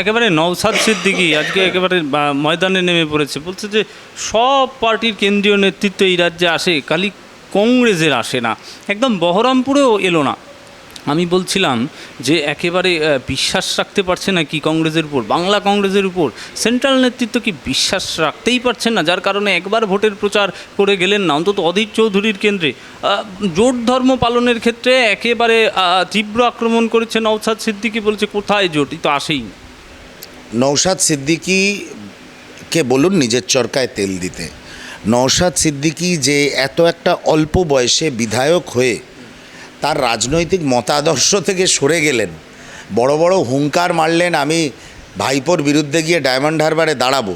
একেবারে নওসাদ সিদ্দিকি আজকে একেবারে ময়দানে নেমে পড়েছে। বলছে যে, সব পার্টির কেন্দ্রীয় নেতৃত্ব এই রাজ্যে আসে, খালি কংগ্রেসের আসে না। একদম বহরমপুরেও এলো না। আমি বলছিলাম যে একেবারে বিশ্বাস রাখতে পারছে না কি কংগ্রেসের উপর? বাংলা কংগ্রেসের উপর। সেন্ট্রাল নেতৃত্ব কি বিশ্বাস রাখতেই পারছেন না? যার কারণে একবার ভোটের প্রচার করে গেলেন না, অন্তত অধীর চৌধুরীর কেন্দ্রে। জোট ধর্ম পালনের ক্ষেত্রে একেবারে তীব্র আক্রমণ করেছে নওসাদ সিদ্দিকি বলছে, কোথায় জোট? তো আসেই না। নৌসাদ সিদ্দিকিকে বলুন নিজের চরকায় তেল দিতে। নৌসাদ সিদ্দিকি যে এত একটা অল্প বয়সে বিধায়ক হয়ে তার রাজনৈতিক মতাদর্শ থেকে সরে গেলেন। বড় বড় হুঙ্কার মারলেন, আমি ভাইপোর বিরুদ্ধে গিয়ে ডায়মন্ড হারবারে দাঁড়াবো।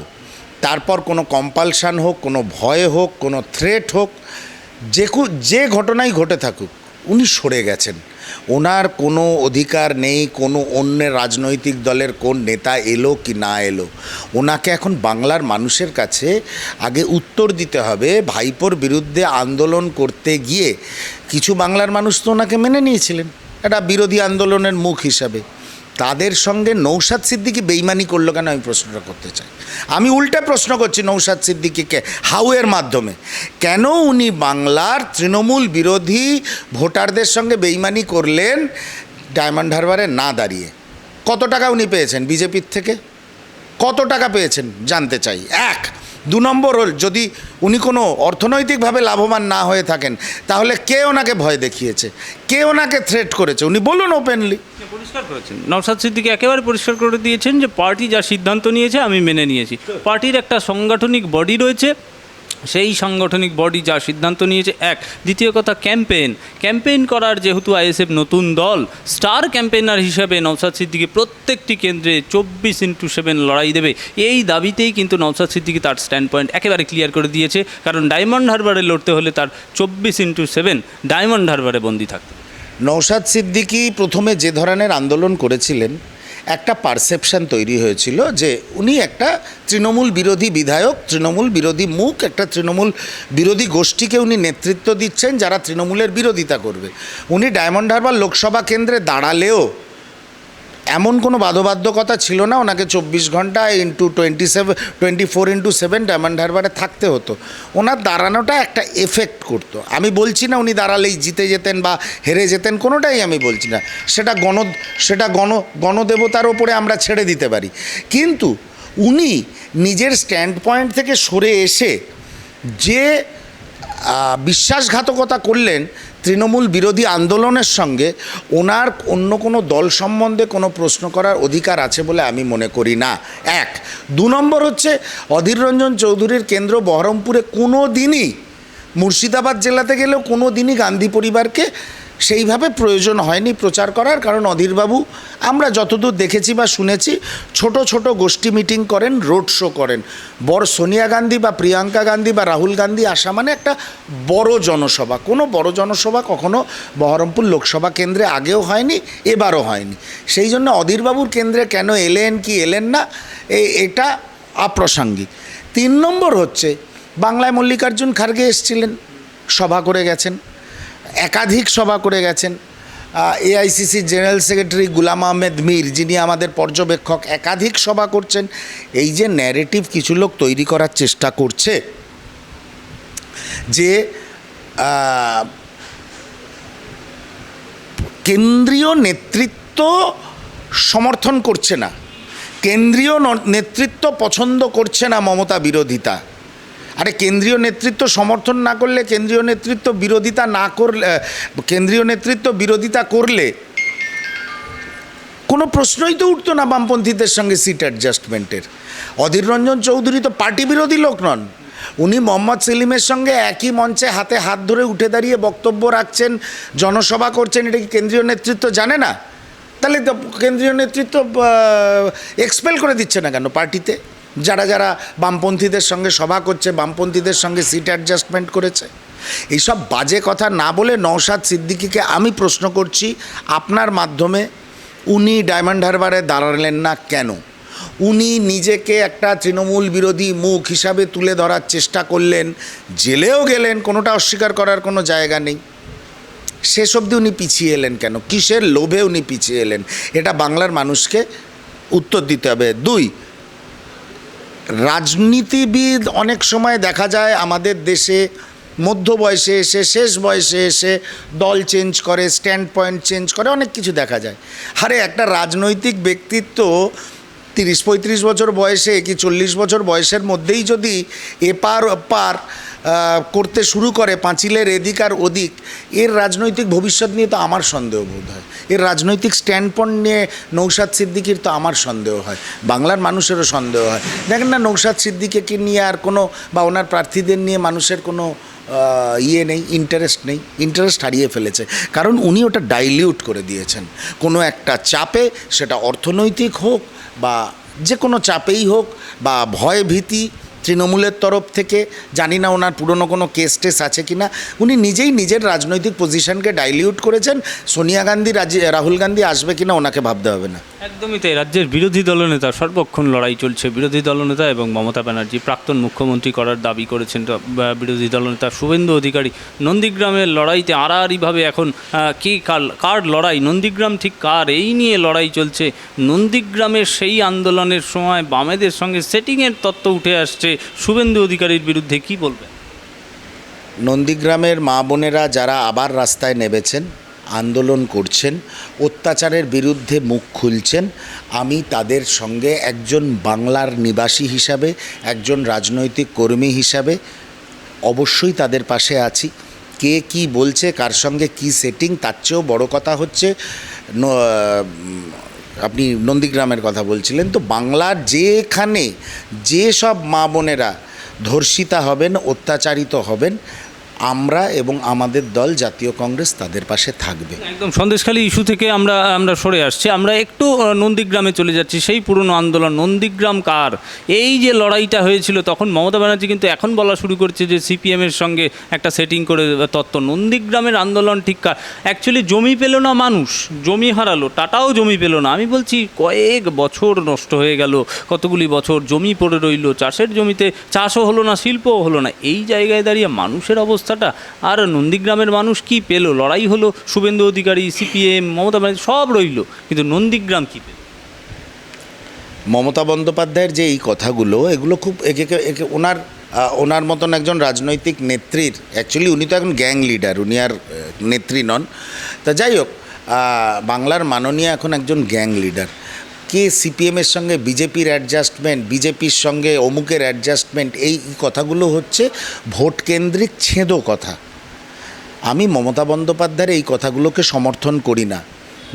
তারপর কোনো কম্পালশান হোক, কোনো ভয় হোক, কোনো থ্রেট হোক, যে যে ঘটনাই ঘটে থাকুক, উনি সরে গেছেন। ওনার কোনো অধিকার নেই, কোনো অন্য রাজনৈতিক দলের কোন নেতা এলো কি না এলো। ওনাকে এখন বাংলার মানুষের কাছে আগে উত্তর দিতে হবে, ভাইপোর বিরুদ্ধে আন্দোলন করতে গিয়ে। কিছু বাংলার মানুষ তো ওনাকে মেনে নিয়েছিলেন এটা বিরোধী আন্দোলনের মুখ হিসাবে। তাদের সঙ্গে নৌসাদ সিদ্দিকি বেইমানি করল কেন? আমি প্রশ্নটা করতে চাই। আমি উল্টা প্রশ্ন করছি নৌসাদ সিদ্দিকিকে হাউয়ের মাধ্যমে? কেন উনি বাংলার তৃণমূল বিরোধী ভোটারদের সঙ্গে বেইমানি করলেন ডায়মন্ড হারবারে না দাঁড়িয়ে? কত টাকা উনি পেয়েছেন বিজেপির থেকে? কত টাকা পেয়েছেন জানতে চাই। এক দু নম্বর হল যদি উনি কোনো অর্থনৈতিকভাবে লাভবান না হয়ে থাকেন তাহলে কে ওনাকে ভয় দেখিয়েছে? কে ওনাকে থ্রেট করেছে? উনি বলুন ওপেনলি পরিষ্কার করেছেন। নবসাদ সিদ্দিকি একেবারে পরিষ্কার করে দিয়েছেন যে পার্টি যা সিদ্ধান্ত নিয়েছে আমি মেনে নিয়েছি। পার্টির একটা সাংগঠনিক বডি রয়েছে সেই সাংগঠনিক বডি যা সিদ্ধান্ত নিয়েছে, এক। দ্বিতীয় কথা ক্যাম্পেইন ক্যাম্পেইন করার যেহেতু আইএসএফ নতুন দল স্টার ক্যাম্পেইনার হিসাবে নওশাদ সিদ্দিকি প্রত্যেকটি কেন্দ্রে চব্বিশ ইন্টু সেভেন লড়াই দেবে। এই দাবিতেই কিন্তু নওশাদ সিদ্দিকি তার স্ট্যান্ড পয়েন্ট একেবারে ক্লিয়ার করে দিয়েছে, কারণ ডায়মন্ড হারবারে লড়তে হলে তার চব্বিশ ইন্টু সেভেন ডায়মন্ড হারবারে বন্দি থাকতে হবে। নৌসাদ সিদ্দিকি প্রথমে যে ধরনের আন্দোলন করেছিলেন একটা পারসেপশন তৈরি হয়েছিল যে উনি একটা তৃণমূল বিরোধী বিধায়ক, তৃণমূল বিরোধী মুখ, একটা তৃণমূল বিরোধী গোষ্ঠীকে উনি নেতৃত্ব দিচ্ছেন যারা তৃণমূলের বিরোধিতা করবে। উনি ডায়মন্ড হারবার লোকসভা কেন্দ্রে দাঁড়ালেও এমন কোনো বাধ্যবাধকতা ছিল না, ওনাকে চব্বিশ ঘণ্টা into twenty seven twenty four into seven Diamond হারবারে থাকতে হতো। ওনার দাঁড়ানোটা একটা এফেক্ট করতো। আমি বলছি না উনি দাঁড়ালেই জিতে যেতেন বা হেরে যেতেন, কোনোটাই আমি বলছি না। সেটা গণ সেটা গণ, গণদেবতার ওপরে আমরা ছেড়ে দিতে পারি। কিন্তু উনি নিজের স্ট্যান্ড পয়েন্ট থেকে সরে এসে যে বিশ্বাসঘাতকতা করলেন তৃণমূল বিরোধী আন্দোলনের সঙ্গে ওনার অন্য কোনো দল সম্বন্ধে কোনো প্রশ্ন করার অধিকার আছে বলে আমি মনে করি না। এক, দু নম্বর হচ্ছে অধীর রঞ্জন চৌধুরীর কেন্দ্র বহরমপুরে কোনো দিনই মুর্শিদাবাদ জেলাতে গেলেও কোনো দিনই গান্ধী পরিবারকে সেইভাবে প্রয়োজন হয়নি প্রচার করার, কারণ অধীরবাবু আমরা যতদূর দেখেছি বা শুনেছি, ছোট ছোট গোষ্ঠী মিটিং করেন, রোড শো করেন। বড় সোনিয়া গান্ধী বা প্রিয়াঙ্কা গান্ধী বা রাহুল গান্ধী আসা মানে একটা বড় জনসভা। কোনো বড় জনসভা কখনো বহরমপুর লোকসভা কেন্দ্রে আগেও হয়নি, এবারও হয়নি। সেই জন্য অধীরবাবুর কেন্দ্রে কেন এলেন কি এলেন না এটা আপ্রাসঙ্গিক। তিন নম্বর হচ্ছে, বাংলায় মল্লিকার্জুন খার্গে এসছিলেন, সভা করে গেছেন। একাধিক সভা করে গেছেন। AICC general secretary Ghulam Ahmed Mir, যিনি আমাদের পর্যবেক্ষক, একাধিক সভা করছেন। এই যে ন্যারেটিভ কিছু লোক তৈরি করার চেষ্টা করছে, যে কেন্দ্রীয় নেতৃত্ব সমর্থন করছে না, কেন্দ্রীয় নেতৃত্ব পছন্দ করছে না মমতা বিরোধিতা। আরে কেন্দ্রীয় নেতৃত্ব সমর্থন না করলে, কেন্দ্রীয় নেতৃত্ব বিরোধিতা না করলে কেন্দ্রীয় নেতৃত্ব বিরোধিতা করলে, কোনো প্রশ্নই তো উঠতো না বামপন্থীদের সঙ্গে সিট অ্যাডজাস্টমেন্টের অধীর রঞ্জন চৌধুরী তো পার্টি বিরোধী লোক নন। উনি মোহাম্মদ সেলিমের সঙ্গে একই মঞ্চে হাতে হাত ধরে উঠে দাঁড়িয়ে বক্তব্য রাখছেন, জনসভা করছেন, এটা কি কেন্দ্রীয় নেতৃত্ব জানে না? তাহলে কেন্দ্রীয় নেতৃত্ব এক্সপেল করে দিচ্ছে না কেন পার্টিতে যারা যারা বামপন্থীদের সঙ্গে সভা করছে, বামপন্থীদের সঙ্গে সিট অ্যাডজাস্টমেন্ট করেছে, এইসব বাজে কথা না বলে নওশাদ সিদ্দিকিকে আমি প্রশ্ন করছি, আপনার মাধ্যমে উনি ডায়মন্ড হারবারে দাঁড়ালেন না কেন? উনি নিজেকে একটা তৃণমূল বিরোধী মুখ হিসাবে তুলে ধরার চেষ্টা করলেন, জেলেও গেলেন, কোনোটা অস্বীকার করার কোনো জায়গা নেই। শেষ অবধি উনি পিছিয়ে এলেন কেন? কিসের লোভে উনি পিছিয়ে এলেন? এটা বাংলার মানুষকে উত্তর দিতে হবে। দুই রাজনীতিবিদ অনেক সময় দেখা যায় আমাদের দেশে মধ্য বয়সে এসে, শেষ বয়সে এসে দল চেঞ্জ করে স্ট্যান্ড পয়েন্ট চেঞ্জ করে, অনেক কিছু দেখা যায়। আরে একটা রাজনৈতিক ব্যক্তিত্ব তিরিশ পঁয়ত্রিশ বছর বয়সে কি চল্লিশ বছর বয়সের মধ্যেই যদি এপার ওপার করতে শুরু করে পাঁচিলের এদিক আর ওদিক, এর রাজনৈতিক ভবিষ্যৎ নিয়ে তো আমার সন্দেহ বোধ হয়। এর রাজনৈতিক স্ট্যান্ড পয়েন্ট নিয়ে নৌসাদ সিদ্দিকির তো আমার সন্দেহ হয়। বাংলার মানুষেরও সন্দেহ হয়। দেখেন না নৌসাদ সিদ্দিকিকে নিয়ে আর কোনো বা ওনার প্রার্থীদের নিয়ে মানুষের কোনো ইয়ে নেই ইন্টারেস্ট নেই। ইন্টারেস্ট হারিয়ে ফেলেছে। কারণ উনি ওটা ডাইলিউট করে দিয়েছেন। কোনো একটা চাপে সেটা অর্থনৈতিক হোক বা যে কোনো চাপেই হোক বা ভয় ভীতি তৃণমূলের তরফ থেকে, জানি না ওনার পুরনো কোনো কেস টেস আছে কি না উনি নিজেই নিজের রাজনৈতিক পজিশনকে ডাইলিউট করেছেন, সোনিয়া গান্ধী রাহুল গান্ধী আসবে কিনা ওনাকে ভাবতে হবে না। একদমই তাই, রাজ্যের বিরোধী দলনেতা সর্বক্ষণ লড়াই চলছে। বিরোধী দলনেতা এবং মমতা ব্যানার্জি, প্রাক্তন মুখ্যমন্ত্রী করার দাবি করেছেন। বিরোধী দলনেতা শুভেন্দু অধিকারী, নন্দীগ্রামের লড়াইতে আড়াআড়িভাবে এখন কি কে কার কার লড়াই? নন্দীগ্রাম ঠিক কার? এই নিয়ে লড়াই চলছে। নন্দীগ্রামের সেই আন্দোলনের সময় বামেদের সঙ্গে সেটিংয়ের তত্ত্ব উঠে আসছে। শুভেন্দু অধিকারীর বিরুদ্ধে কি বলবেন? নন্দীগ্রামের মা বোনেরা যারা আবার রাস্তায় নেমেছেন, আন্দোলন করছেন, অত্যাচারের বিরুদ্ধে মুখ খুলছেন, আমি তাদের সঙ্গে একজন বাংলার নিবাসী হিসাবে, একজন রাজনৈতিক কর্মী হিসাবে অবশ্যই তাদের পাশে আছি। কে কি বলছে, কার সঙ্গে কি সেটিং তার চেয়েও বড় কথা হচ্ছে আপনি নন্দীগ্রামের কথা বলছিলেন, তো বাংলার যেখানে যে সব মা বোনেরা ধর্ষিতা হবেন, অত্যাচারিত হবেন আমরা এবং আমাদের দল, জাতীয় কংগ্রেস তাদের পাশে থাকবে। একদম, সন্দেশখালী ইস্যু থেকে আমরা আমরা সরে আসছি। আমরা একটু নন্দীগ্রামে চলে যাচ্ছি। সেই পুরনো আন্দোলন, নন্দীগ্রাম কার? এই যে লড়াইটা হয়েছিল তখন মমতা ব্যানার্জি কিন্তু এখন বলা শুরু করছে যে সিপিএমের সঙ্গে একটা সেটিং করে তত্ত্ব। নন্দীগ্রামের আন্দোলন ঠিক কার? অ্যাকচুয়ালি জমি পেল না মানুষ, জমি হারালো, টাটাও জমি পেল না। আমি বলছি, কয়েক বছর নষ্ট হয়ে গেল, কতগুলি বছর জমি পড়ে রইল, চাষের জমিতে চাষও হলো না, শিল্পও হলো না। এই জায়গায় দাঁড়িয়ে মানুষের অবস্থাটা। আর নন্দীগ্রামের মানুষ কি পেল? লড়াই হলো শুভেন্দু অধিকারী, সিপিএম, মমতা সব রইল। কিন্তু নন্দীগ্রাম কি পেল? মমতা বন্দ্যোপাধ্যায়ের যে এই কথাগুলো, এগুলো খুব একে- একে ওনার ওনার মতন একজন রাজনৈতিক নেত্রীর অ্যাকচুয়ালি উনি তো এখন গ্যাং লিডার উনি আর নেত্রী নন। তা যাই হোক বাংলার মাননীয় এখন একজন গ্যাং লিডার কে সিপিএমের সঙ্গে বিজেপির অ্যাডজাস্টমেন্ট বিজেপির সঙ্গে অমুকের অ্যাডজাস্টমেন্ট এই কথাগুলো হচ্ছে ভোট কেন্দ্রিক ছেঁদো কথা। আমি মমতা বন্দ্যোপাধ্যায়ের এই কথাগুলোকে সমর্থন করি না।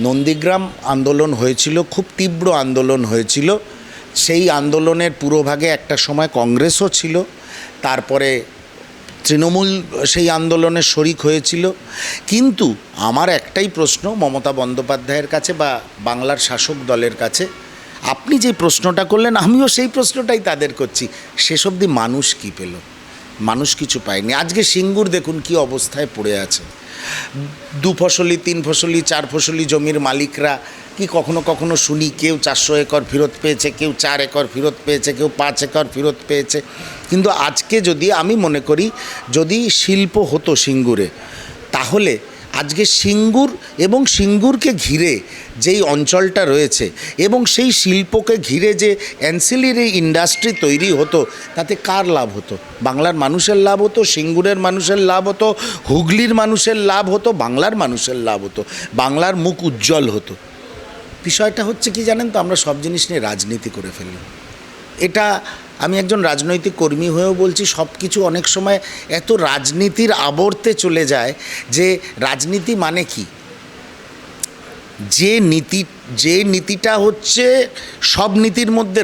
নন্দীগ্রাম আন্দোলন হয়েছিল, খুব তীব্র আন্দোলন হয়েছিল। সেই আন্দোলনের পুরোভাগে একটা সময় কংগ্রেসও ছিল, তারপরে তৃণমূল সেই আন্দোলনে শরিক হয়েছিল। কিন্তু আমার একটাই প্রশ্ন মমতা বন্দ্যোপাধ্যায়ের কাছে বা বাংলার শাসক দলের কাছে, আপনি যে প্রশ্নটা করলেন, আমিও সেই প্রশ্নটাই তাদের করছি। শেষ অবধি মানুষ কী পেল? মানুষ কিছু পায়নি। আজকে সিঙ্গুর দেখুন কি অবস্থায় পড়ে আছে। দু ফসলি, তিন ফসলি, চার ফসলি জমির মালিকরা কি কখনো কখনো শুনি, কেউ চারশো একর ফেরত পেয়েছে, কেউ চার একর ফেরত পেয়েছে, কেউ পাঁচ একর ফেরত পেয়েছে। কিন্তু আজকে যদি আমি মনে করি, যদি শিল্প হতো সিঙ্গুরে, তাহলে আজকে সিঙ্গুর এবং সিঙ্গুরকে ঘিরে যেই অঞ্চলটা রয়েছে এবং সেই শিল্পকে ঘিরে যে অ্যান্সিলারি ইন্ডাস্ট্রি তৈরি হতো, তাতে কার লাভ হতো? বাংলার মানুষের লাভ হতো, সিঙ্গুরের মানুষের লাভ হতো, হুগলির মানুষের লাভ হতো, বাংলার মানুষের লাভ হতো। বাংলার মুখ উজ্জ্বল হতো। বিষয়টা হচ্ছে কি জানেন তো, আমরা সব জিনিস নিয়ে রাজনীতি করে ফেলি এটা আমি একজন রাজনৈতিক কর্মী হয়েও বলছি, সব কিছু অনেক সময় এত রাজনীতির আবর্তে চলে যায় যে রাজনীতি মানে কি? যে নীতি, যে নীতিটা হচ্ছে সব নীতির মধ্যে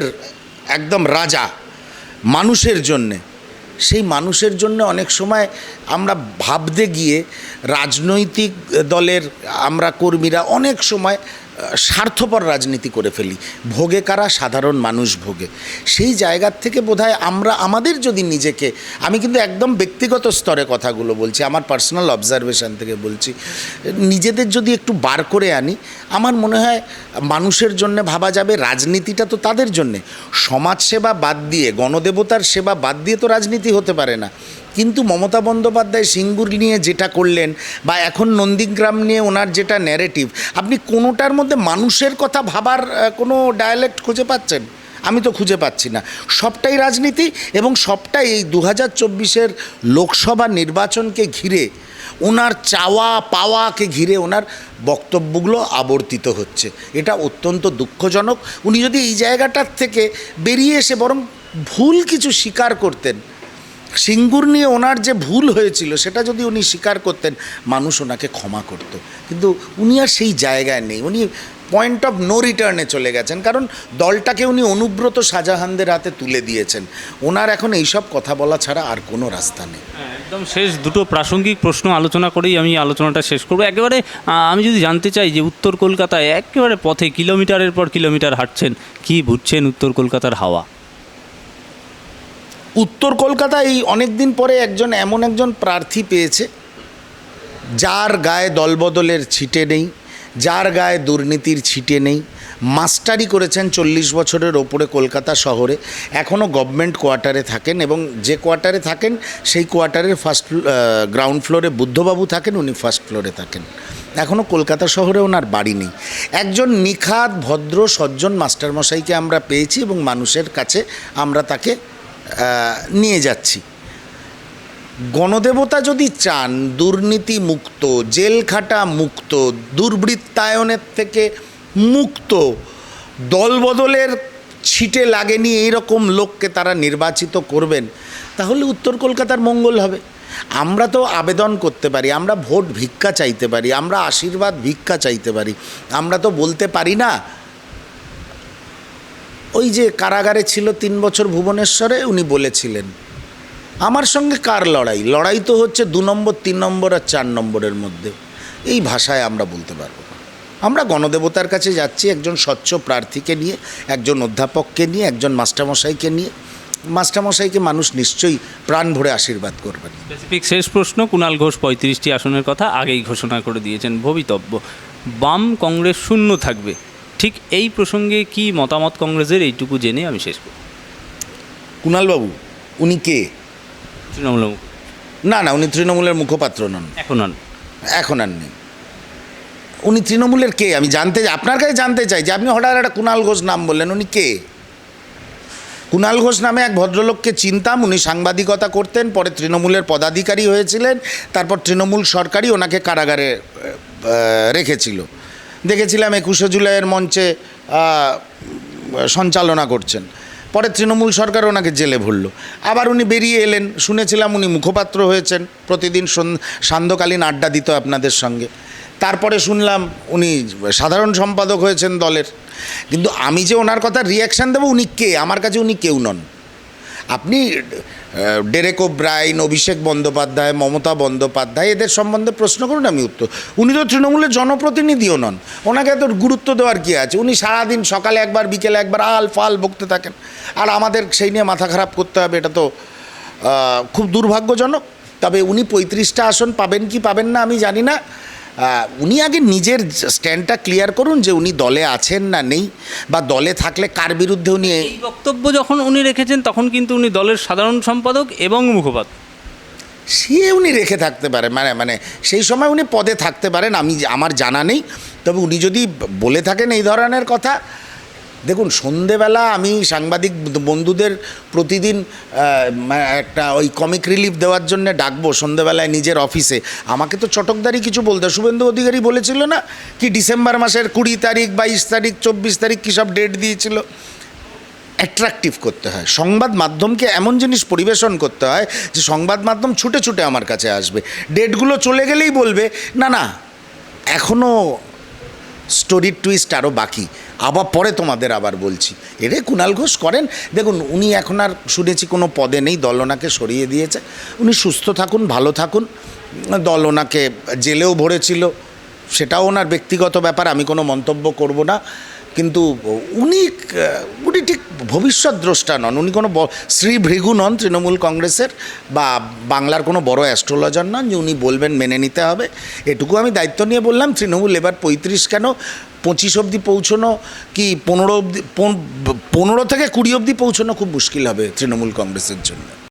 একদম রাজা, মানুষের জন্যে। সেই মানুষের জন্য অনেক সময় আমরা ভাবতে গিয়ে রাজনৈতিক দলের আমরা কর্মীরা অনেক সময় স্বার্থপর রাজনীতি করে ফেলি। ভোগে কারা? সাধারণ মানুষ ভোগে। সেই জায়গার থেকে বোধহয় আমরা, আমাদের যদি নিজেকে, আমি কিন্তু একদম ব্যক্তিগত স্তরে কথাগুলো বলছি, আমার পার্সোনাল অবজারভেশন থেকে বলছি, নিজেদের যদি একটু বার করে আনি, আমার মনে হয় মানুষের জন্য ভাবা যাবে, রাজনীতিটা তো তাদের জন্যে। সমাজসেবা বাদ দিয়ে, গণদেবতার সেবা বাদ দিয়ে তো রাজনীতি হতে পারে না। কিন্তু মমতা বন্দ্যোপাধ্যায় সিঙ্গুর নিয়ে যেটা করলেন বা এখন নন্দীগ্রাম নিয়ে ওনার যেটা ন্যারেটিভ আপনি কোনোটার মধ্যে মানুষের কথা ভাবার কোনো ডায়ালেক্ট খুঁজে পাচ্ছেন? আমি তো খুঁজে পাচ্ছি না। সবটাই রাজনীতি এবং সবটাই এই দু হাজার চব্বিশের লোকসভা নির্বাচনকে ঘিরে, ওনার চাওয়া পাওয়াকে ঘিরে ওনার বক্তব্যগুলো আবর্তিত হচ্ছে। এটা অত্যন্ত দুঃখজনক। উনি যদি এই জায়গাটার থেকে বেরিয়ে এসে বরং ভুল কিছু স্বীকার করতেন সিঙ্গুর নিয়ে ওনার যে ভুল হয়েছিল সেটা যদি উনি স্বীকার করতেন মানুষ ওনাকে ক্ষমা করত। কিন্তু উনি আর সেই জায়গায় নেই। উনি পয়েন্ট অফ নো রিটার্নে চলে গেছেন। কারণ দলটাকে উনি অনুব্রত শাহজাহানদের হাতে তুলে দিয়েছেন। ওনার এখন এইসব কথা বলা ছাড়া আর কোনো রাস্তা নেই। হ্যাঁ, একদম শেষ দুটো প্রাসঙ্গিক প্রশ্ন আলোচনা করেই আমি আলোচনাটা শেষ করব। একেবারে আমি যদি জানতে চাই যে উত্তর কলকাতায় একেবারে পথে কিলোমিটারের পর কিলোমিটার হাঁটছেন কি বুঝছেন উত্তর কলকাতার হাওয়া? উত্তর কলকাতায় এই অনেক দিন পরে একজন, এমন একজন প্রার্থী পেয়েছে, যার গায়ে দলবদলের ছিটে নেই, যার গায়ে দুর্নীতির ছিটে নেই, মাস্টারি করেছেন চল্লিশ বছরের ওপরে কলকাতা শহরে, এখনও গভর্নমেন্ট কোয়ার্টারে থাকেন এবং যে কোয়ার্টারে থাকেন, সেই কোয়ার্টারের ফার্স্ট গ্রাউন্ড ফ্লোরে বুদ্ধবাবু থাকেন, উনি ফার্স্ট ফ্লোরে থাকেন। এখনও কলকাতা শহরে ওনার বাড়ি নেই। একজন নিখাত, ভদ্র, সজ্জন মাস্টারমশাইকে আমরা পেয়েছি এবং মানুষের কাছে আমরা তাকে নিয়ে যাচ্ছি। গণদেবতা যদি চান দুর্নীতি মুক্ত জেল খাটা মুক্ত, দুর্বৃত্তায়নের থেকে মুক্ত, দলবদলের ছিটে লাগেনি এইরকম লোককে তারা নির্বাচিত করবেন, তাহলে উত্তর কলকাতার মঙ্গল হবে। আমরা তো আবেদন করতে পারি, আমরা ভোট ভিক্ষা চাইতে পারি, আমরা আশীর্বাদ ভিক্ষা চাইতে পারি। আমরা তো বলতে পারি না ওই যে কারাগারে ছিল তিন বছর ভুবনেশ্বরে উনি বলেছিলেন, আমার সঙ্গে কার লড়াই? লড়াই তো হচ্ছে দু নম্বর, তিন নম্বর আর চার নম্বরের মধ্যে। এই ভাষায় আমরা বলতে পারব আমরা গণদেবতার কাছে যাচ্ছি একজন স্বচ্ছ প্রার্থীকে নিয়ে, একজন অধ্যাপককে নিয়ে, একজন মাস্টারমশাইকে নিয়ে। মাস্টারমশাইকে মানুষ নিশ্চয়ই প্রাণ ভরে আশীর্বাদ করবেন। স্পেসিফিক শেষ প্রশ্ন কুণাল ঘোষ পঁয়ত্রিশটি আসনের কথা আগেই ঘোষণা করে দিয়েছেন ভবিতব্য। বাম কংগ্রেস শূন্য থাকবে। ঠিক এই প্রসঙ্গে কি মতামত কংগ্রেসের? এইটুকু জেনে আমি শেষ করব কুণালবাবু উনি কে? তৃণমূল। না না উনি তৃণমূলের মুখপাত্র নন। এখন আর এখন আর নেই। উনি তৃণমূলের কে? আমি জানতে আপনার কাছে জানতে চাই যে আপনি হঠাৎ একটা কুণাল ঘোষ নাম বললেন উনি কে? কুণাল ঘোষ নামে এক ভদ্রলোককে চিনতাম উনি সাংবাদিকতা করতেন পরে তৃণমূলের পদাধিকারী হয়েছিলেন তারপর তৃণমূল সরকারই ওনাকে কারাগারে রেখেছিল। দেখেছিলাম একুশে জুলাইয়ের মঞ্চে সঞ্চালনা করছেন। পরে তৃণমূল সরকার ওনাকে জেলে ভরল। আবার উনি বেরিয়ে এলেন, শুনেছিলাম উনি মুখপাত্র হয়েছেন, প্রতিদিন সন- সান্ধ্যকালীন আড্ডা দিত আপনাদের সঙ্গে। তারপরে শুনলাম উনি সাধারণ সম্পাদক হয়েছেন দলের। কিন্তু আমি যে ওনার কথা রিয়াকশান দেবো, উনি কে? আমার কাছে উনি কেউ নন। আপনি ডেরেক ব্রাইন অভিষেক বন্দ্যোপাধ্যায়, মমতা বন্দ্যোপাধ্যায়, এদের সম্বন্ধে প্রশ্ন করুন, আমি উত্তর। উনি তো তৃণমূলের জনপ্রতিনিধিও নন। ওনাকে এত গুরুত্ব দেওয়ার কী আছে? উনি সারাদিন সকালে একবার, বিকেলে একবার আল ফাল বকতে থাকেন। আর আমাদের সেই নিয়ে মাথা খারাপ করতে হবে, এটা তো খুব দুর্ভাগ্যজনক। তবে উনি পঁয়ত্রিশটা আসন পাবেন কি পাবেন না, আমি জানি না। উনি আগে নিজের স্ট্যান্ডটা ক্লিয়ার করুন যে উনি দলে আছেন না নেই বা দলে থাকলে কার বিরুদ্ধে উনি এই বক্তব্য যখন উনি রেখেছেন তখন কিন্তু উনি দলের সাধারণ সম্পাদক এবং মুখপাত্র। সে উনি রেখে থাকতে পারে মানে মানে সেই সময় উনি পদে থাকতে পারেন আমি আমার জানা নেই। তবে উনি যদি বলে থাকেন এই ধরনের কথা দেখুন, সন্ধেবেলা আমি সাংবাদিক বন্ধুদের প্রতিদিন একটা ওই কমিক রিলিফ দেওয়ার জন্য ডাকবো সন্ধেবেলায় নিজের অফিসে আমাকে তো চটকদারি কিছু বলতে। শুভেন্দু অধিকারী বলেছিল না কি ডিসেম্বর মাসের কুড়ি তারিখ বাইশ তারিখ, চব্বিশ তারিখ কী সব ডেট দিয়েছিল? অ্যাট্রাকটিভ করতে হয়। সংবাদ মাধ্যমকে এমন জিনিস পরিবেশন করতে হয় যে সংবাদ মাধ্যম ছুটে ছুটে আমার কাছে আসবে। ডেটগুলো চলে গেলেই বলবে, না না এখনও স্টোরির টুইস্ট আরও বাকি। আবার পরে তোমাদের আবার বলছি। এরে কুণাল ঘোষ করেন? দেখুন, উনি এখন আর শুনেছি কোনো পদে নেই, দল ওনাকে সরিয়ে দিয়েছে। উনি সুস্থ থাকুন, ভালো থাকুন। দল ওনাকে জেলেও ভরেছিল। সেটাও ওনার ব্যক্তিগত ব্যাপার, আমি কোনো মন্তব্য করব না। কিন্তু উনি উনি ঠিক ভবিষ্যৎ দ্রষ্টা নন। উনি কোনো শ্রী ভৃগু নন তৃণমূল কংগ্রেসের বা বাংলার কোনো বড় অ্যাস্ট্রোলজার নন যে উনি বলবেন মেনে নিতে হবে। এটুকু আমি দায়িত্ব নিয়ে বললাম, তৃণমূল এবার পঁয়ত্রিশ কেন? পঁচিশ অবধি পৌঁছনো কি পনেরো অবধি, পন- পনেরো থেকে কুড়ি অবধি পৌঁছনো খুব মুশকিল হবে তৃণমূল কংগ্রেসের জন্য।